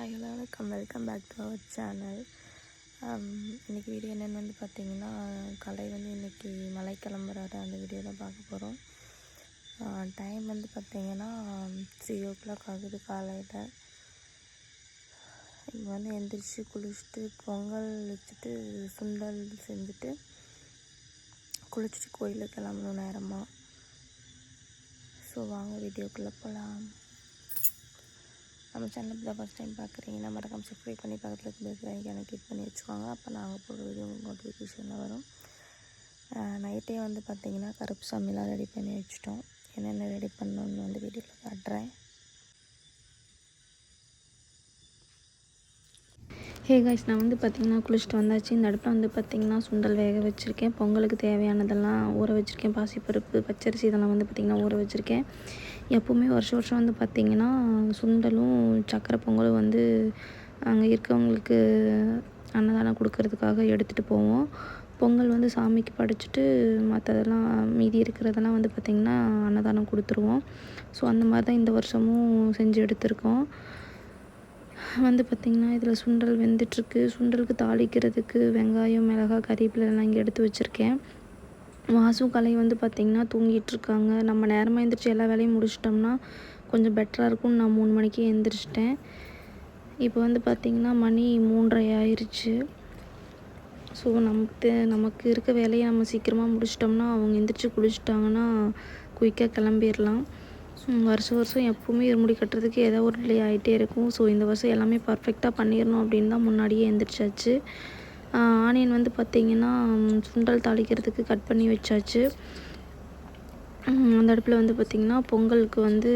Hi hello வணக்கம் welcome back to our channel இன்றைக்கி video என்னென்னு வந்து பார்த்தீங்கன்னா கலை வந்து இன்றைக்கி மலை கிளம்புறாரு. அந்த வீடியோ தான் பார்க்க போகிறோம் டைம் வந்து பார்த்தீங்கன்னா த்ரீ ஓ கிளாக் ஆகுது காலையில். இங்கே வந்து எந்திரிச்சு குளிச்சுட்டு பொங்கல் வச்சுட்டு சுண்டல் செஞ்சுட்டு குளிச்சுட்டு கோயிலுக்கு கிளம்பணும் நேரமாக ஸோ வாங்க வீடியோக்குள்ளே போகலாம் நம்ம சேனல் தான் ஃபஸ்ட் டைம் பார்க்குறீங்கன்னா மறக்காமல் சப்ஸ்கிரைப் பண்ணி பக்கத்தில் இருக்க பெல் கிளிக் பண்ணி வச்சுக்கோங்க. அப்போ நாங்கள் போடுற வீடியோ உங்களுக்கு நோட்டிஃபிகேஷனில் வரும். நைட்டே வந்து பார்த்தீங்கன்னா கருப்பு சாமிலாம் ரெடி பண்ணி வச்சுட்டோம். என்னென்ன ரெடி பண்ணணும்னு வந்து வீடியோவில் காட்டுறேன். ஹே காய்ஸ் நான் வந்து பார்த்திங்கன்னா குளிச்சுட்டு வந்தாச்சு. இந்த அடுப்பில் வந்து பார்த்திங்கன்னா சுண்டல் வேக வச்சுருக்கேன். பொங்கலுக்கு தேவையானதெல்லாம் ஊற வச்சுருக்கேன். பாசிப்பருப்பு பச்சரிசி இதெல்லாம் வந்து பார்த்திங்கன்னா ஊற வச்சுருக்கேன். எப்போவுமே வருஷம் வருஷம் வந்து பார்த்திங்கன்னா சுண்டலும் சக்கரை பொங்கலும் வந்து அங்கே இருக்கவங்களுக்கு அன்னதானம் கொடுக்கறதுக்காக எடுத்துகிட்டு போவோம். பொங்கல் வந்து சாமிக்கு படைச்சிட்டு மற்றதெல்லாம் மீதி இருக்கிறதெல்லாம் வந்து பார்த்திங்கன்னா அன்னதானம் கொடுத்துருவோம். ஸோ அந்த மாதிரி தான் இந்த வருஷமும் செஞ்சு எடுத்திருக்கோம். வந்து பார்த்திங்கன்னா இதில் சுண்டல் வெந்துட்டுருக்கு. சுண்டலுக்கு தாளிக்கிறதுக்கு வெங்காயம் மிளகாய் கறிவேப்பிலை எல்லாம் இங்கே எடுத்து வச்சுருக்கேன். வாசும் கலை வந்து பார்த்திங்கன்னா தூங்கிட்டுருக்காங்க. நம்ம நேரமாக எழுந்திரிச்சி எல்லா வேலையும் முடிச்சிட்டோம்னா கொஞ்சம் பெட்டராக இருக்கும்னு நான் மூணு மணிக்கே எழுந்திரிச்சிட்டேன் இப்போ வந்து பார்த்திங்கன்னா மணி மூன்றரை ஆயிடுச்சு ஸோ நமக்கு நமக்கு இருக்க வேலையை நம்ம சீக்கிரமாக முடிச்சிட்டோம்னா அவங்க எந்திரிச்சு குளிச்சிட்டாங்கன்னா குயிக்காக கிளம்பிடலாம். வருஷம் வருஷம் எப்போவுமே இருமுடி கட்டுறதுக்கு ஏதோ ஒரு டிலே ஆகிட்டே இருக்கும். ஸோ இந்த வருஷம் எல்லாமே பர்ஃபெக்டாக பண்ணிடணும் அப்படின்னு தான் முன்னாடியே எந்திரிச்சாச்சு. ஆனியன் வந்து பார்த்திங்கன்னா சுண்டல் தாளிக்கிறதுக்கு கட் பண்ணி வச்சாச்சு. அந்த அடுப்பில் வந்து பார்த்திங்கன்னா பொங்கலுக்கு வந்து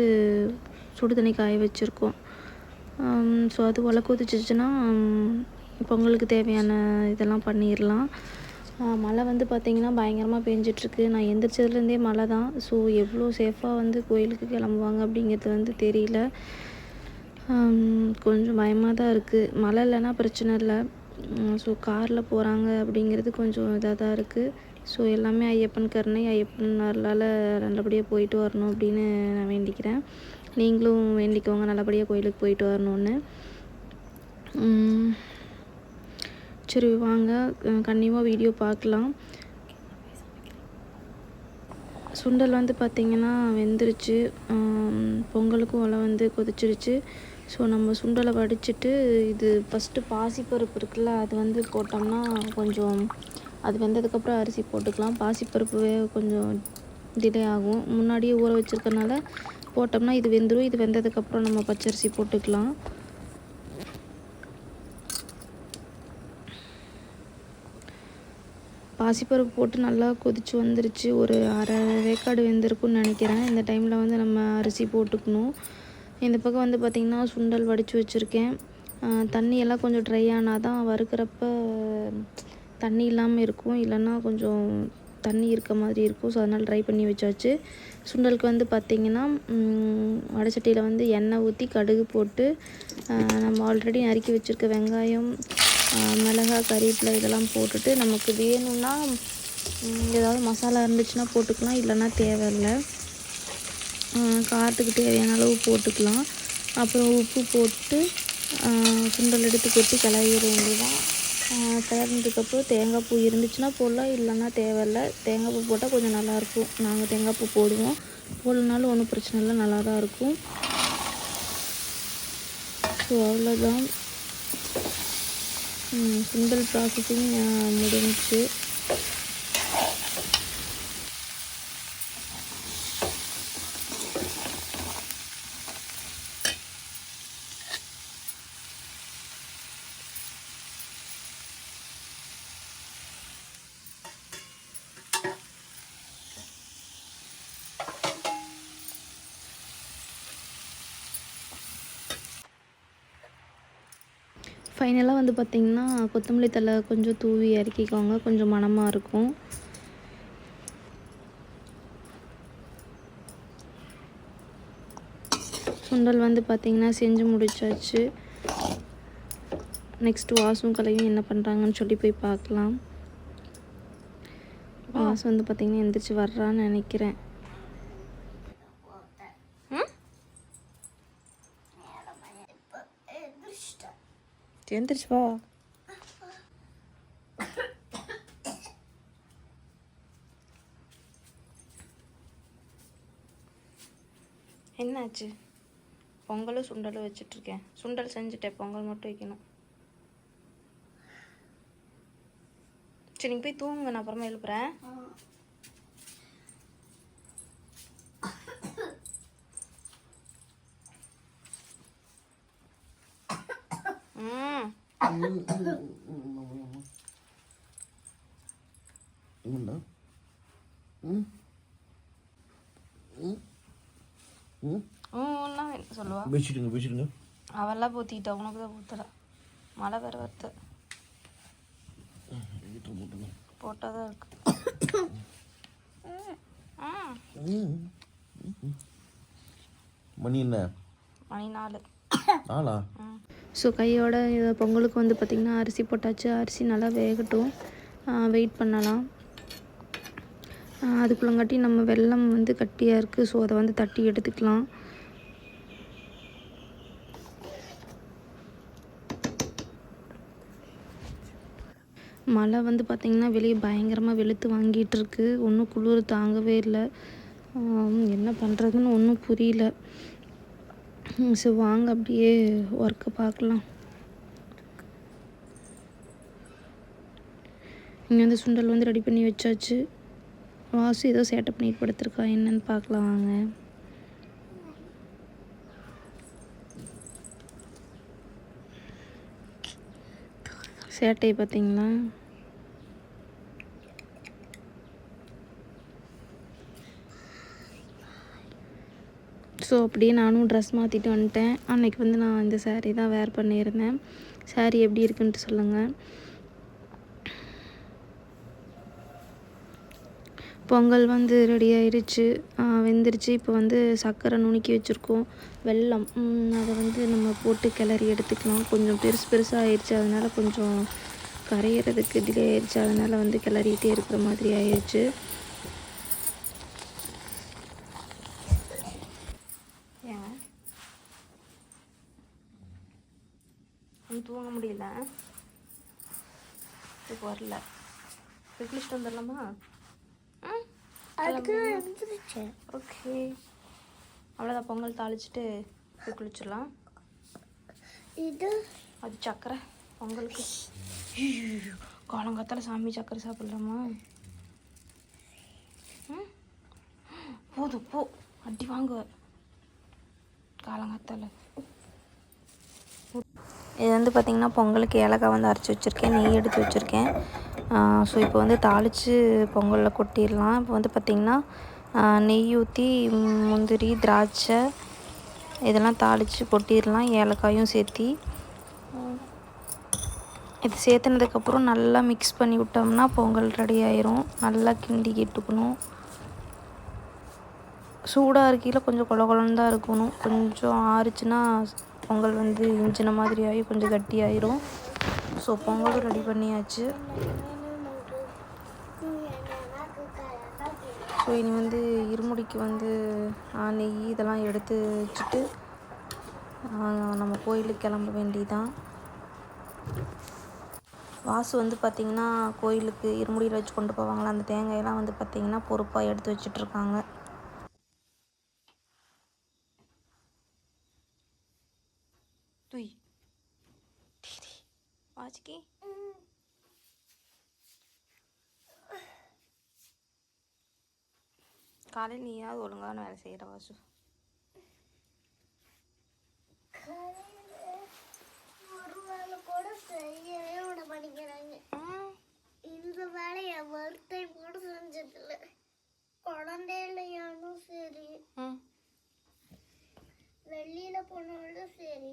சுடு தண்ணி காய வச்சுருக்கோம். ஸோ அது ஒலை கொதிச்சிச்சுன்னா பொங்கலுக்கு தேவையான இதெல்லாம் பண்ணிடலாம் மழை வந்து பார்த்திங்கன்னா பயங்கரமாக பெஞ்சிட்ருக்கு. நான் எந்திரிச்சதுலேருந்தே மழை தான். ஸோ எவ்வளோ சேஃபாக வந்து கோயிலுக்கு கிளம்புவாங்க அப்படிங்கிறது வந்து தெரியல. கொஞ்சம் பயமாக தான் இருக்குது மழை இல்லைன்னா பிரச்சனை இல்லை. ஸோ காரில் போகிறாங்க அப்படிங்கிறது கொஞ்சம் இதாக தான் இருக்குது ஸோ எல்லாமே ஐயப்பன் கருணை ஐயப்பன் அருளால் நல்லபடியாக போயிட்டு வரணும் அப்படின்னு நான் வேண்டிக்கிறேன். நீங்களும் வேண்டிக்கோங்க நல்லபடியாக கோயிலுக்கு போயிட்டு வரணும்னு. சரி வாங்க. கண்டிப்பாக வீடியோ பார்க்கலாம். சுண்டல் வந்து பார்த்திங்கன்னா வெந்துருச்சு. பொங்கலுக்கும் ஒலை வந்து கொதிச்சிருச்சு. ஸோ நம்ம சுண்டலை வடிச்சிட்டு இது ஃபஸ்ட்டு பாசிப்பருப்பு இருக்குல்ல அது வந்து போட்டோம்னா கொஞ்சம் அது வெந்ததுக்கப்புறம் அரிசி போட்டுக்கலாம். பாசிப்பருப்புவே கொஞ்சம் டிலே ஆகும். முன்னாடியே ஊற வச்சிருக்கனால போட்டோம்னா இது வெந்துடும் இது வெந்ததுக்கப்புறம் நம்ம பச்சரிசி போட்டுக்கலாம். பாசிப்பருப்பு போட்டு நல்லா கொதிச்சு வந்துருச்சு. ஒரு அரை வேக்காடு வெந்திருக்கும்னு நினைக்கிறேன். இந்த டைமில் வந்து நம்ம அரிசி போட்டுக்கணும். இந்த பக்கம் வந்து பார்த்திங்கன்னா சுண்டல் வடித்து வச்சுருக்கேன். தண்ணியெல்லாம் கொஞ்சம் ட்ரை ஆனால் தான் வறுக்கிறப்ப தண்ணி இல்லாமல் இருக்கும். இல்லைன்னா கொஞ்சம் தண்ணி இருக்க மாதிரி இருக்கும். ஸோ அதனால் ட்ரை பண்ணி வச்சாச்சு. சுண்டலுக்கு வந்து பார்த்திங்கன்னா வடைச்சட்டியில் வந்து எண்ணெய் ஊற்றி கடுகு போட்டு நம்ம ஆல்ரெடி நறுக்கி வச்சுருக்க வெங்காயம் மிளகா மிளகாய் கறிவேப்பிலை இதெல்லாம் போட்டுட்டு நமக்கு வேணும்னா ஏதாவது மசாலா இருந்துச்சுன்னா போட்டுக்கலாம். இல்லைன்னா தேவையில்லை. காரத்துக்கு தேவையான அளவு போட்டுக்கலாம். அப்புறம் உப்பு போட்டு சுண்டல் எடுத்து கொட்டி கிளறிட வேண்டியதான் கிளறினதுக்கப்புறம் தேங்காய் பூ இருந்துச்சுன்னா போடலாம் இல்லைன்னா தேவையில்ல. தேங்காய் பூ போட்டால் கொஞ்சம் நல்லாயிருக்கும். நாங்கள் தேங்காய் பூ போடுவோம். போடலனாலும் ஒன்றும் பிரச்சனை இல்லை நல்லா தான் இருக்கும் ஸோ அவ்வளோதான் சுண்டல் ப்ராசஸிங் முடிஞ்சுச்சு. ஃபைனலாக வந்து பார்த்திங்கன்னா கொத்தமல்லி தழை கொஞ்சம் தூவி இறக்கிக்கோங்க. கொஞ்சம் மணமாக இருக்கும். சுண்டல் வந்து பார்த்திங்கன்னா செஞ்சு முடிச்சாச்சு. நெக்ஸ்ட் வாசும் கலையும் என்ன பண்ணுறாங்கன்னு சொல்லி போய் பார்க்கலாம் வாசு வந்து பார்த்திங்கன்னா எந்திரிச்சு வர்றான்னு நினைக்கிறேன் ம்? எந்திரிச்சிட்ட என்னாச்சு எந்திரிச்சு வா. என்னாச்சு? பொங்கலும் சுண்டலும் வச்சிட்ருக்கேன் சுண்டல் செஞ்சுட்டேன். பொங்கல் மட்டும் வைக்கணும். சரி நீங்கள் போய் தூங்குங்க. நான் அப்புறமா எழுப்புறேன் ம் என்னடா ம் சொல்லுவா? வச்சுடுங்க வச்சுடுங்க அவெல்லாம் ஊற்றிக்கிட்டா உனக்கு தான் ஊற்றல மழை வேறு வருது. போட்டால் தான் இருக்கு. ம் ம் மணி என்ன? மணி நாலு. நாளா ஸோ கையோட பொங்கலுக்கு வந்து பார்த்திங்கன்னா அரிசி போட்டாச்சு. அரிசி நல்லா வேகட்டும். வெயிட் பண்ணலாம். அதுக்குள்ளங்காட்டி நம்ம வெள்ளம் வந்து கட்டியாக இருக்குது ஸோ அதை வந்து தட்டி எடுத்துக்கலாம். மழை வந்து பார்த்திங்கன்னா வெளியே பயங்கரமாக வெளுத்து வாங்கிட்டு இருக்கு. ஒன்றும் குளிர் தாங்கவே இல்லை. என்ன பண்ணுறதுன்னு ஒன்றும் புரியல. ஸோ வாங்க அப்படியே ஒர்க்கை பார்க்கலாம். இங்கே வந்து சுண்டல் வந்து ரெடி பண்ணி வச்சாச்சு. வாசு ஏதோ சேட்டை பண்ணிட்டு கொடுத்துருக்கா என்னன்னு பார்க்கலாம் வாங்க. சேட்டையை பார்த்தீங்களா? ஸோ அப்படியே நானும் ட்ரெஸ் மாற்றிட்டு வந்துட்டேன். அன்னைக்கு வந்து நான் இந்த சேரீ தான் வேர் பண்ணியிருந்தேன். சேரீ எப்படி இருக்குன்ட்டு சொல்லுங்கள் பொங்கல் வந்து ரெடி ஆயிடுச்சு வெந்துருச்சு. இப்போ வந்து சர்க்கரை நுணுக்கி வச்சுருக்கோம். வெல்லம். அதை வந்து நம்ம போட்டு கிளறி எடுத்துக்கலாம். கொஞ்சம் பெருசு பெருசாக ஆயிடுச்சு அதனால் கொஞ்சம் கரையிறதுக்கு டிலே ஆயிடுச்சு அதனால் வந்து கிளறிட்டே இருக்கிற மாதிரி ஆயிடுச்சு தூங்க முடியல. இப்போ வரல. போய் வந்துடலாமா? அதுக்கு ஓகே. அவ்வளோதான் பொங்கல் தாளிச்சிட்டு போய் குளிச்சிடலாம். இது? அது சக்கரை பொங்கலுக்கு. காலங்காத்தால சாமி சக்கரை சாப்பிடலாமா? போதும் போ. அடி வாங்க காலங்காத்தால. இது வந்து பார்த்திங்கன்னா பொங்கலுக்கு ஏலக்காய் வந்து அரைச்சி வச்சுருக்கேன் நெய் எடுத்து வச்சுருக்கேன். ஸோ இப்போ வந்து தாளித்து பொங்கலில் கொட்டிடலாம். இப்போ வந்து பார்த்திங்கன்னா நெய் ஊற்றி முந்திரி திராட்சை இதெல்லாம் தாளித்து கொட்டிடலாம். ஏலக்காயும் சேர்த்தி. இது சேர்த்துனதுக்கப்புறம் நல்லா மிக்ஸ் பண்ணி விட்டோம்னா பொங்கல் ரெடி ஆயிரும். நல்லா கிண்டிக்கிட்டுக்கணும் சூடாக இருக்கையில் கொஞ்சம் கொல கொலன்னு தான் இருக்கணும். கொஞ்சம் ஆறுச்சுன்னா பொங்கல் வந்து இஞ்சின மாதிரி ஆகி கொஞ்சம் கட்டியாயிரும் ஸோ பொங்கலும் ரெடி பண்ணியாச்சு. ஸோ இனி வந்து இருமுடிக்கு வந்து நெய் இதெல்லாம் எடுத்து வச்சுட்டு நம்ம கோயிலுக்கு கிளம்ப வேண்டிதான். வாசு வந்து பார்த்திங்கன்னா கோயிலுக்கு இருமுடியில் வச்சு கொண்டு போவாங்களா? அந்த தேங்காயெல்லாம் வந்து பார்த்திங்கன்னா பொறுப்பாக எடுத்து வச்சிட்ருக்காங்க. துய். வாச்சிக்கி காலையில் நீயாவது ஒழுங்கான வேலை செய்கிற வாசு. இந்த வேலையை வருத்தை கூட செஞ்சதில்ல குழந்தையிலையானும் சரி. வெளியில போனாலும் சரி.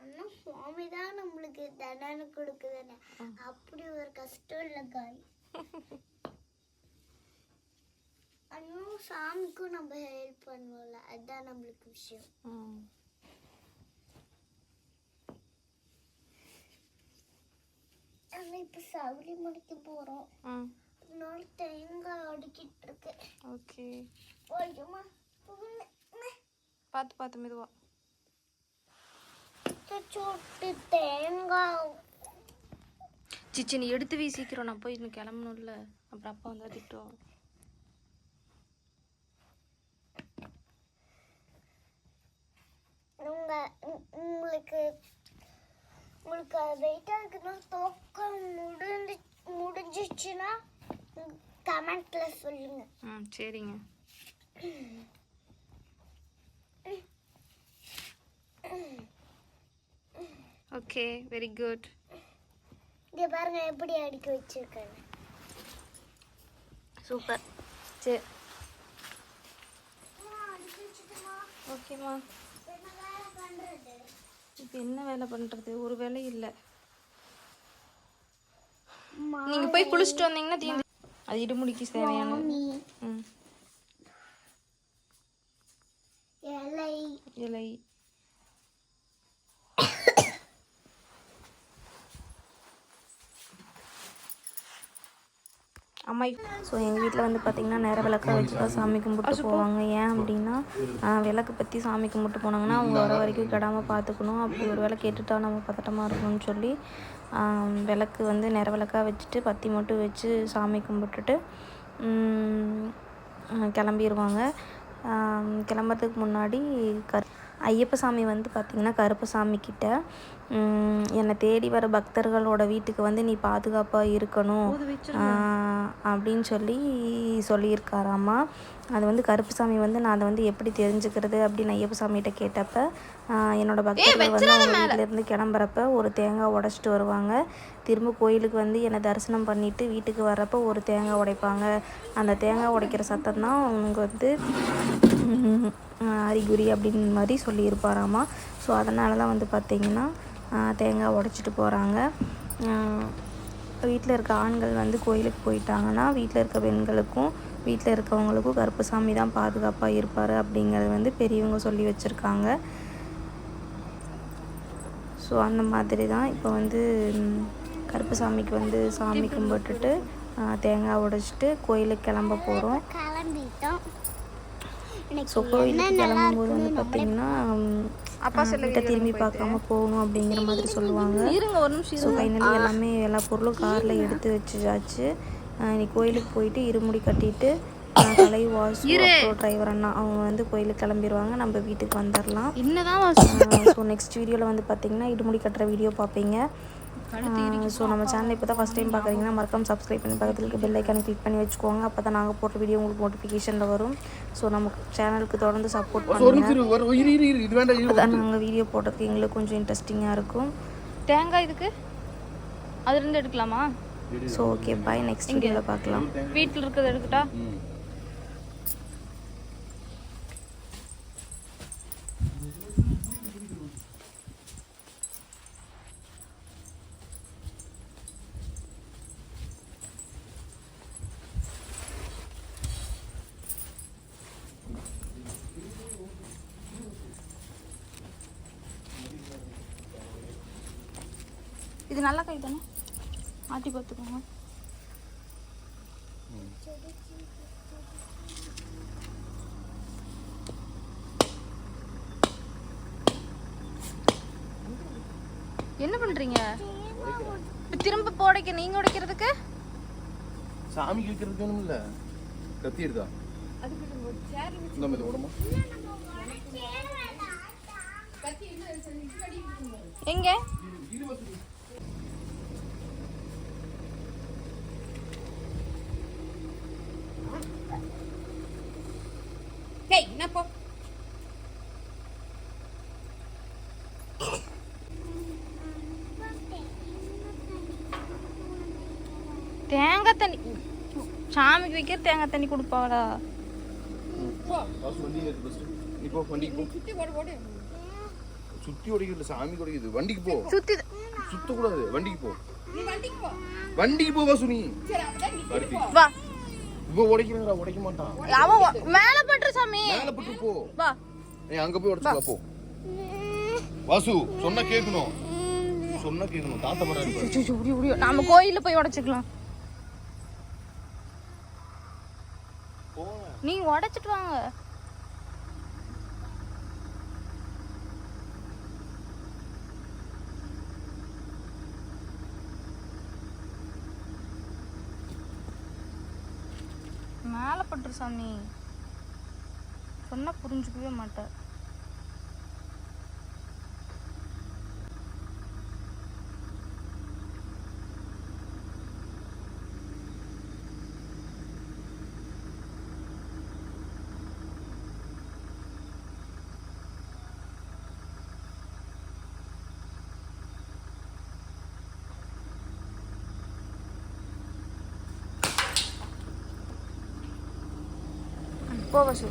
ஆனா சுவாமி தான் நம்மளுக்கு தண்டனை கொடுக்குதுன்னு. அப்படி ஒரு கஷ்டம் இல்லை காய் இன்னும் சாமிக்கும் நம்ம ஹெல்ப் பண்ணுவோம்ல அதுதான் நம்மளுக்கு விஷயம். ஆனா இப்ப சவுரி முடிக்க போறோம். ம் அதனால தேங்காய் அடிக்கிட்டு இருக்கு. ஓகே. புகுந்து- பார்த்து பார்த்து மெதுவா. சொட்டு தேங்காய். சிச்சி நீ எடுத்து வீசிக்கிறோம் நான் போய் இன்னும் கிளம்பணும்ல. அப்புறம் அப்பா வந்தா திட்டும் உங்களுக்கு உங்களுக்கு வெயிட்டாக இருக்குன்னா தூக்கம் முடிஞ்சு முடிஞ்சிச்சுன்னா கமெண்ட்ல சொல்லுங்க. ம் சரிங்க. ஓகே வெரி குட் இங்க பாருங்க எப்படி அடுக்கி வச்சிருக்கேன் சூப்பர். சரி ஓகேம்மா. இப்போ என்ன வேலை பண்ணுறது ஒரு வேலை இல்லை. நீங்கள் போய் குளிச்சுட்டு வந்தீங்கன்னா தீந்து அது இடுமுடிக்கு தேவையானது ம். இலை. இலை. அம்மா ஸோ எங்கள் வீட்டில் வந்து பார்த்திங்கன்னா நேர விளக்கா வச்சு தான் சாமி கும்பிட்டு போவாங்க. ஏன் அப்படின்னா விளக்கு பற்றி சாமி கும்பிட்டு போனாங்கன்னா அவங்க வர வரைக்கும் கெடாமல் பார்த்துக்கணும் அப்படி ஒரு வேளை கேட்டுட்டா நம்ம பதட்டமாக இருக்கணும்னு சொல்லி விளக்கு வந்து நேர விளக்கா வச்சுட்டு பத்தி மட்டும் வச்சு சாமி கும்பிட்டுட்டு கிளம்பிடுவாங்க கிளம்புறதுக்கு முன்னாடி கரு ஐயப்ப சாமி வந்து பார்த்திங்கன்னா கருப்பசாமி கிட்ட என்னை தேடி வர பக்தர்களோட வீட்டுக்கு வந்து நீ பாதுகாப்பாக இருக்கணும். அப்படின்னு சொல்லி சொல்லியிருக்காராம்மா அது வந்து கருப்புசாமி வந்து நான் அதை வந்து எப்படி தெரிஞ்சுக்கிறது அப்படின்னு ஐயப்ப சாமிகிட்ட கேட்டப்ப என்னோட பக்தர்கள் வந்து அவங்க வீட்டிலேருந்து கிளம்புறப்ப ஒரு தேங்காய் உடச்சிட்டு வருவாங்க. திரும்ப கோயிலுக்கு வந்து என்னை தரிசனம் பண்ணிட்டு வீட்டுக்கு வர்றப்ப ஒரு தேங்காய் உடைப்பாங்க. அந்த தேங்காய் உடைக்கிற சத்தம் தான் அவங்க வந்து அறிகுறி அப்படின்னு மாதிரி சொல்லியிருப்பாராமா. ஸோ அதனால தான் வந்து பார்த்திங்கன்னா தேங்காய் உடைச்சிட்டு போகிறாங்க வீட்டில் இருக்க ஆண்கள் வந்து கோயிலுக்கு போயிட்டாங்கன்னா வீட்டில் இருக்க பெண்களுக்கும் வீட்டில் இருக்கவங்களுக்கும் கருப்பசாமி தான் பாதுகாப்பாக இருப்பார் அப்படிங்கிறது வந்து பெரியவங்க சொல்லி வச்சுருக்காங்க. ஸோ அந்த மாதிரி தான் இப்போ வந்து ம், கருப்பசாமிக்கு வந்து சாமி கும்பிட்டுட்டு தேங்காய் உடைச்சிட்டு கோயிலுக்கு கிளம்ப போகிறோம் கிளம்பிட்டோம். ஸோ கோயிலுக்கு கிளம்பும்போது வந்து பார்த்திங்கன்னா அப்பா கிட்ட திரும்பி பார்க்காம போகணும் அப்படிங்கிற மாதிரி சொல்லுவாங்க. இருங்க ஒரு நிமிஷம் ஸோ ஃபைனலி எல்லாமே எல்லா பொருளும் காரில் எடுத்து வச்சுச்சாச்சு இன்னைக்கு கோயிலுக்கு போயிட்டு இருமுடி கட்டிட்டு கலை வாசு அப்புறம் டிரைவர் அண்ணா அவங்க வந்து கோயிலுக்கு கிளம்பிடுவாங்க நம்ம வீட்டுக்கு வந்துடலாம் என்னதான் ஸோ நெக்ஸ்ட் வீடியோவில் வந்து பார்த்தீங்கன்னா இருமுடி கட்டுற வீடியோ பார்ப்பீங்க. ஸோ நம்ம சேனல் இப்போ தான் ஃபஸ்ட் டைம் பார்க்குறீங்கன்னா மறக்காம சப்ஸ்கிரைப் பண்ணி பக்கத்தில் இருக்க பெல் ஐக்கானை கிளிக் பண்ணி வச்சுக்கோங்க. அப்போ தான் நாங்கள் போடுற வீடியோ உங்களுக்கு நோட்டிஃபிகேஷனில் வரும். ஸோ நம்ம சேனலுக்கு தொடர்ந்து சப்போர்ட் ஒரு பண்ணுங்க. நிமிஷம் இரு, ஒரு இரு இரு இரு, இது வேண்டாம் இரு. அப்போ தான் நாங்கள் வீடியோ போடுறதுக்கு எங்களுக்கு கொஞ்சம் இன்ட்ரெஸ்டிங்காக இருக்கும். தேங்காய் இதுக்கு அதுல இருந்து எடுக்கலாமா ஸோ ஓகே பாய் நெக்ஸ்ட் வீடியோவில் பார்க்கலாம். வீட்டில் இருக்கிறத எடுக்கட்டா? இது நல்லா கை தானே? ஆட்டி பார்த்துக்கோங்க. என்ன பண்றீங்க? திரும்ப போடைக்க நீங்க உடைக்கிறதுக்கு? சாமிக்கு வைக்கிறதுக்கு வேணும்ல கத்தி எடுத்தா உடம்பா எங்க? என்ன போ தேங்காய் தண்ணி. சாமிக்கு வைக்கிற தேங்காய் தண்ணி கொடுப்பாடா போ. வண்டிக்கு போ. சுத்தி உடைக்கிறது சாமி உடைக்குது வண்டிக்கு போ. சுத்தி சுத்த கூடாது வண்டிக்கு போ. வண்டிக்கு போ. வாசு நீ வருத்தி. வா. இவ உடைக்கிறா உடைக்க மாட்டான் அவன் மேல பட்டுரு சாமி. மேல பட்டு போ. வா. நீ அங்க போய் உடைச்சுக்கலாம் போ. வாசு சொன்னா கேட்கணும் சொன்னா கேட்கணும் தாத்தா முடியும். நாம கோயில்ல போய் உடைச்சுக்கலாம். நீங்க உடைச்சிட்டு வாங்க. மேலே பட்டுரு சாமி. சொன்னால் புரிஞ்சுக்கவே மாட்டேன் போ வசு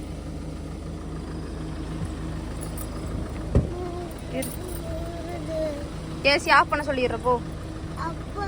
ஏசி ஆஃப் பண்ண சொல்லிடுற போ அப்பா